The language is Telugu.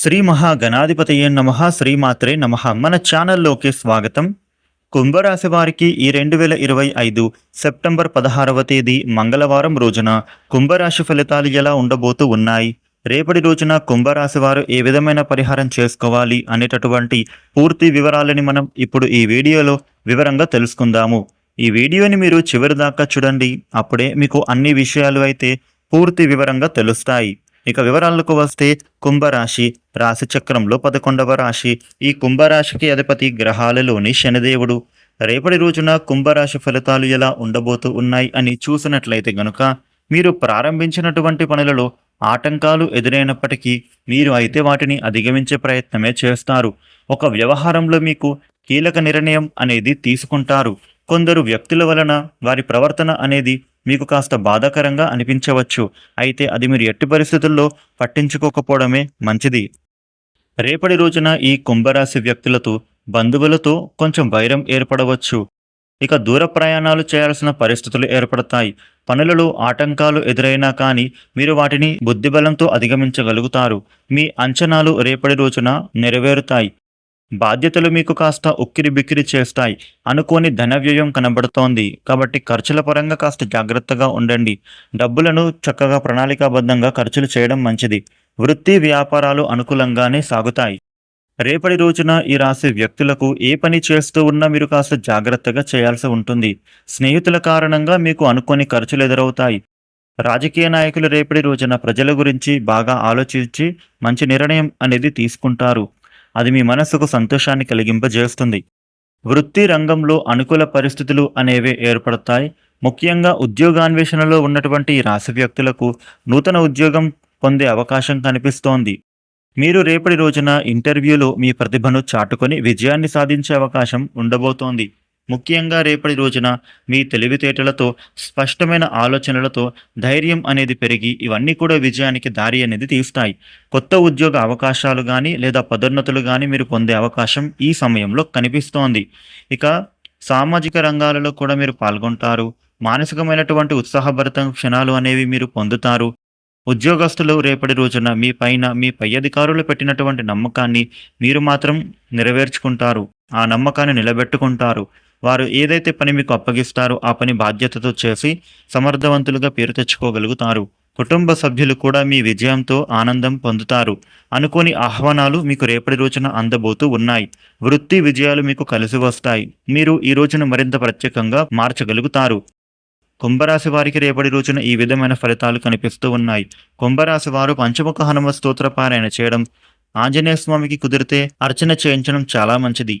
శ్రీ మహాగణాధిపతయే నమ శ్రీమాత్రే నమ. మన ఛానల్లోకి స్వాగతం. కుంభరాశి వారికి ఈ రెండు వేల ఇరవై ఐదు సెప్టెంబర్ పదహారవ తేదీ మంగళవారం రోజున కుంభరాశి ఫలితాలు ఎలా ఉండబోతూ ఉన్నాయి? రేపటి రోజున కుంభరాశి వారు ఏ విధమైన పరిహారం చేసుకోవాలి అనేటటువంటి పూర్తి వివరాలని మనం ఇప్పుడు ఈ వీడియోలో వివరంగా తెలుసుకుందాము. ఈ వీడియోని మీరు చివరి దాకా చూడండి. అప్పుడే మీకు అన్ని విషయాలు అయితే పూర్తి వివరంగా తెలుస్తాయి. ఇక వివరాలకు వస్తే కుంభరాశి రాశిచక్రంలో పదకొండవ రాశి. ఈ కుంభరాశికి అధిపతి గ్రహాలలోని శనిదేవుడు. రేపటి రోజున కుంభరాశి ఫలితాలు ఎలా ఉండబోతూ ఉన్నాయి అని చూసినట్లయితే గనుక మీరు ప్రారంభించినటువంటి పనులలో ఆటంకాలు ఎదురైనప్పటికీ మీరు అయితే వాటిని అధిగమించే ప్రయత్నమే చేస్తారు. ఒక వ్యవహారంలో మీకు కీలక నిర్ణయం అనేది తీసుకుంటారు. కొందరు వ్యక్తుల వలన వారి ప్రవర్తన అనేది మీకు కాస్త బాధాకరంగా అనిపించవచ్చు. అయితే అది మీరు ఎట్టి పరిస్థితుల్లో పట్టించుకోకపోవడమే మంచిది. రేపటి రోజున ఈ కుంభరాశి వ్యక్తులతో బంధువులతో కొంచెం వైరం ఏర్పడవచ్చు. ఇక దూర ప్రయాణాలు చేయాల్సిన పరిస్థితులు ఏర్పడతాయి. పనులలో ఆటంకాలు ఎదురైనా కానీ మీరు వాటిని బుద్ధిబలంతో అధిగమించగలుగుతారు. మీ అంచనాలు రేపటి రోజున నెరవేరుతాయి. బాధ్యతలు మీకు కాస్త ఉక్కిరి బిక్కిరి చేస్తాయి అనుకోని ధన వ్యయం కనబడుతోంది. కాబట్టి ఖర్చుల పరంగా కాస్త జాగ్రత్తగా ఉండండి. డబ్బులను చక్కగా ప్రణాళికాబద్ధంగా ఖర్చులు చేయడం మంచిది. వృత్తి వ్యాపారాలు అనుకూలంగానే సాగుతాయి. రేపటి రోజున ఈ రాశి వ్యక్తులకు ఏ పని చేస్తూ ఉన్నా మీరు కాస్త జాగ్రత్తగా చేయాల్సి ఉంటుంది. స్నేహితుల కారణంగా మీకు అనుకోని ఖర్చులు ఎదురవుతాయి. రాజకీయ నాయకులు రేపటి రోజున ప్రజల గురించి బాగా ఆలోచించి మంచి నిర్ణయం అనేది తీసుకుంటారు. అది మీ మనస్సుకు సంతోషాన్ని కలిగింపజేస్తుంది. వృత్తి రంగంలో అనుకూల పరిస్థితులు అనేవి ఏర్పడతాయి. ముఖ్యంగా ఉద్యోగాన్వేషణలో ఉన్నటువంటి రాశి వ్యక్తులకు నూతన ఉద్యోగం పొందే అవకాశం కనిపిస్తోంది. మీరు రేపటి రోజున ఇంటర్వ్యూలో మీ ప్రతిభను చాటుకొని విజయాన్ని సాధించే అవకాశం ఉండబోతోంది. ముఖ్యంగా రేపటి రోజున మీ తెలివితేటలతో స్పష్టమైన ఆలోచనలతో ధైర్యం అనేది పెరిగి ఇవన్నీ కూడా విజయానికి దారి అనేది తీస్తాయి. కొత్త ఉద్యోగ అవకాశాలు కానీ లేదా పదోన్నతులు కానీ మీరు పొందే అవకాశం ఈ సమయంలో కనిపిస్తోంది. ఇక సామాజిక రంగాలలో కూడా మీరు పాల్గొంటారు. మానసికమైనటువంటి ఉత్సాహభరిత క్షణాలు అనేవి మీరు పొందుతారు. ఉద్యోగస్తులు రేపటి రోజున మీ పైన మీ పై అధికారులు పెట్టినటువంటి నమ్మకాన్ని మీరు మాత్రం నెరవేర్చుకుంటారు. ఆ నమ్మకాన్ని నిలబెట్టుకుంటారు. వారు ఏదైతే పని మీకు అప్పగిస్తారో ఆ పని బాధ్యతతో చేసి సమర్థవంతులుగా పేరు తెచ్చుకోగలుగుతారు. కుటుంబ సభ్యులు కూడా మీ విజయంతో ఆనందం పొందుతారు. అనుకోని ఆహ్వానాలు మీకు రేపటి రోజున అందబోతూ ఉన్నాయి. వృత్తి విజయాలు మీకు కలిసి వస్తాయి. మీరు ఈ రోజున మరింత ప్రత్యేకంగా మార్చగలుగుతారు. కుంభరాశి వారికి రేపటి రోజున ఈ విధమైన ఫలితాలు కనిపిస్తూ ఉన్నాయి. కుంభరాశి వారు పంచముఖ హనుమ స్తోత్ర పారాయణ చేయడం ఆంజనేయ స్వామికి కుదిరితే అర్చన చేయించడం చాలా మంచిది.